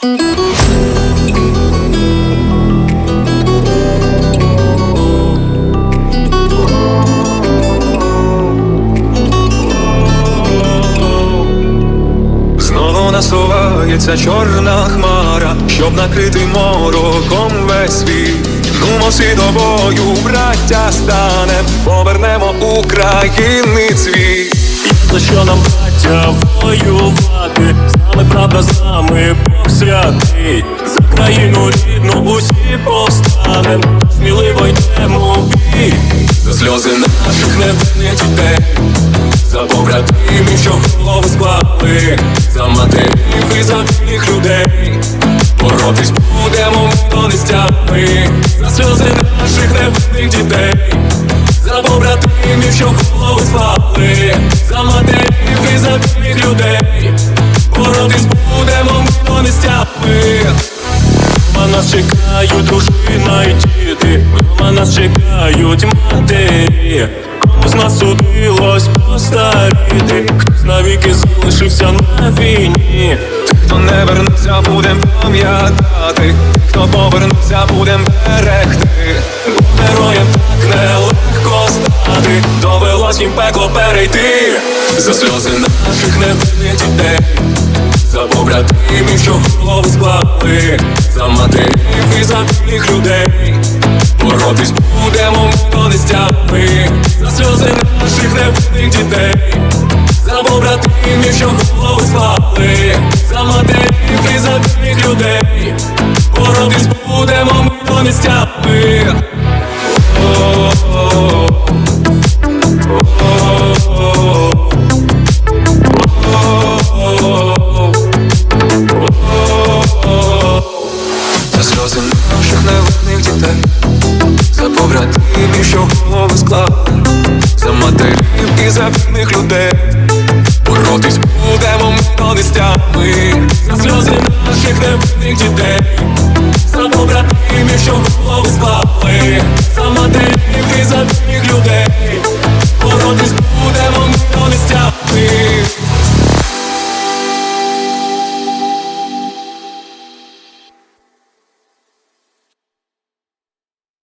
Знову насувається чорна хмара, щоб накрити мороком весь світ. Ну, всі тобою, браття, станем, повернемо України цвіт. За що нам браття воювати? З нами правда, з усі повстанем Сміливо йдемо бій. За сльози наших невинних дітей За побратимів, що голови склали За матерів і за всіх людей. Боротись будемо ми до нестями. За сльози наших невинних дітей. За побратимів, що голови склали За матерів і за всіх людей чекають дружина і діти. Дома нас чекають матері Кому з нас судилось постаріти? Хтось навіки залишився на війні. Тих, Хто не вернувся, будем пам'ятати, хто повернувся, будем берегти. Бо героям так нелегко стати. Довелось їм пекло перейти. За сльози наших невинних дітей. За побратимів, що голови склали. За матерів за всіх людей. Боротись будемо ми до нестями За сльози наших невинних дітей. За побратимів, що голови спали, За матерів і за всіх людей. Боротись будемо ми до побратимів, що голови склали, за матерів і за вільних людей. Боротись будемо ми то не стями За сльози наших невинних дітей